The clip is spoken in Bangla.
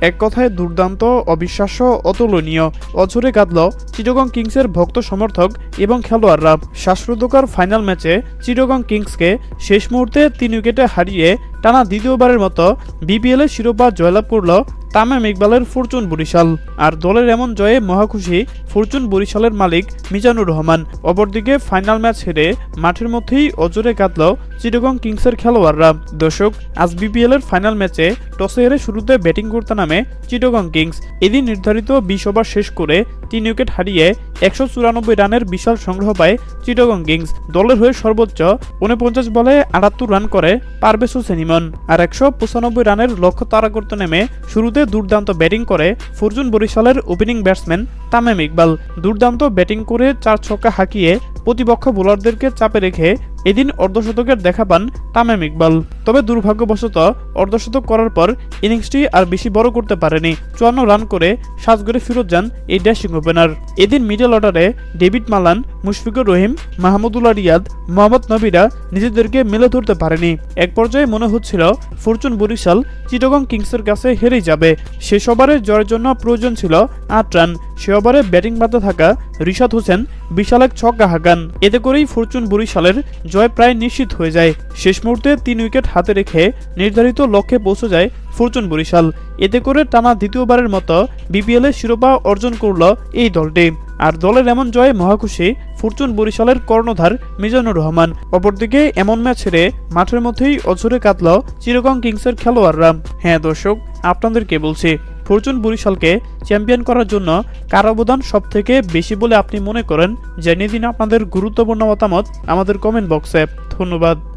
এক কথায় দুর্দান্ত, অবিশ্বাস্য, অতুলনীয়, অঝরে কাঁদল চিটগং কিংসের ভক্ত সমর্থক এবং খেলোয়াড়রা। শ্বাসরুদ্ধকর ফাইনাল ম্যাচে চিটগং কিংসকে শেষ মুহূর্তে তিন উইকেটে হারিয়ে টানা দ্বিতীয়বারের মতো বিপিএলের শিরোপা জয়লাভ করল তামিম ইকবালের ফরচুন বরিশাল। আর দলের এমন জয়ে মহাখুশি ফরচুন বরিশালের মালিক মিজানুর রহমান। অপরদিকে ফাইনাল ম্যাচ হেরে মাঠের মধ্যেই অজরে কাঁদল চিটগং কিংসের খেলোয়াড়রা। দর্শক, আজ বিপিএল এর ফাইনাল ম্যাচে টসে হেরে শুরুতে ব্যাটিং করতে নামে চিটগং কিংস। এদিন নির্ধারিত বিশ ওভার শেষ করে তিন উইকেট হারিয়ে একশো চুরানব্বই রানের বিশাল সংগ্রহ পায় চিটগং কিংস। দলের হয়ে সর্বোচ্চ উনপঞ্চাশ বলে আটাত্তর রান করে পারভেজ হোসেন ইমন আর একশো পঁচানব্বই রানের লক্ষ্য তাড়া করতে নেমে শুরুতে দুর্দান্ত ব্যাটিং করে ফর্জুন বরিশালের ওপেনিং ব্যাটসম্যান তামিম ইকবাল। দুর্দান্ত ব্যাটিং করে চার ছক্কা হাঁকিয়ে প্রতিপক্ষ বোলারদেরকে চাপে রেখে এদিন অর্ধশতকের দেখা পান তামিম ইকবাল। তবে দুর্ভাগ্যবশত অর্ধশতক করার পর ইনিংসটি আর বেশি বড় করতে পারেনি। চুয়ান্ন রান করে সাজগড়ে ফিরত যান এই ড্যাশিং ওপেনার। এদিন মিডল অর্ডারে ডেভিড মালান, মুশফিকুর রহিম, মাহমুদুল্লাহ রিয়াদ, মোহাম্মদ নবীরা নিজেদেরকে মেলে ধরতে পারেনি। এক পর্যায়ে মনে হচ্ছিল, ফরচুন বরিশাল চিটগং কিংসের কাছে হেরেই যাবে। শেষ ওভারে জয়ের জন্য প্রয়োজন ছিল আট রান। সে ওভারে ব্যাটিং বাদে থাকা রিশাদ হোসেন বিশাল এক ছক্কা হাঁকান। এতে করেই ফরচুন বরিশালের জয় প্রায় নিশ্চিত হয়ে যায়। শেষ মুহূর্তে তিন উইকেট হাতে রেখে নির্ধারিত লক্ষ্যে পৌঁছে যায় ফরচুন বরিশাল। এতে করে টানা দ্বিতীয়বারের মতো বিপিএল এর শিরোপা অর্জন করল এই দলটি। আর দলের এমন জয়ে মহাখুশি ফরচুন বরিশালের কর্ণধার মিজানুর রহমান। অপরদিকে এমন ম্যাচ হেরে মাঠের মধ্যেই অঝরে কাঁদল চিরকং কিংসের খেলোয়াড়রা। হ্যাঁ দর্শক আপনাদেরকে বলছি? ফরচুন বরিশালকে চ্যাম্পিয়ন করার জন্য কার অবদান সবথেকে বেশি বলে আপনি মনে করেন? জানিয়ে দিন আপনাদের গুরুত্বপূর্ণ মতামত আমাদের কমেন্ট বক্সে ধন্যবাদ।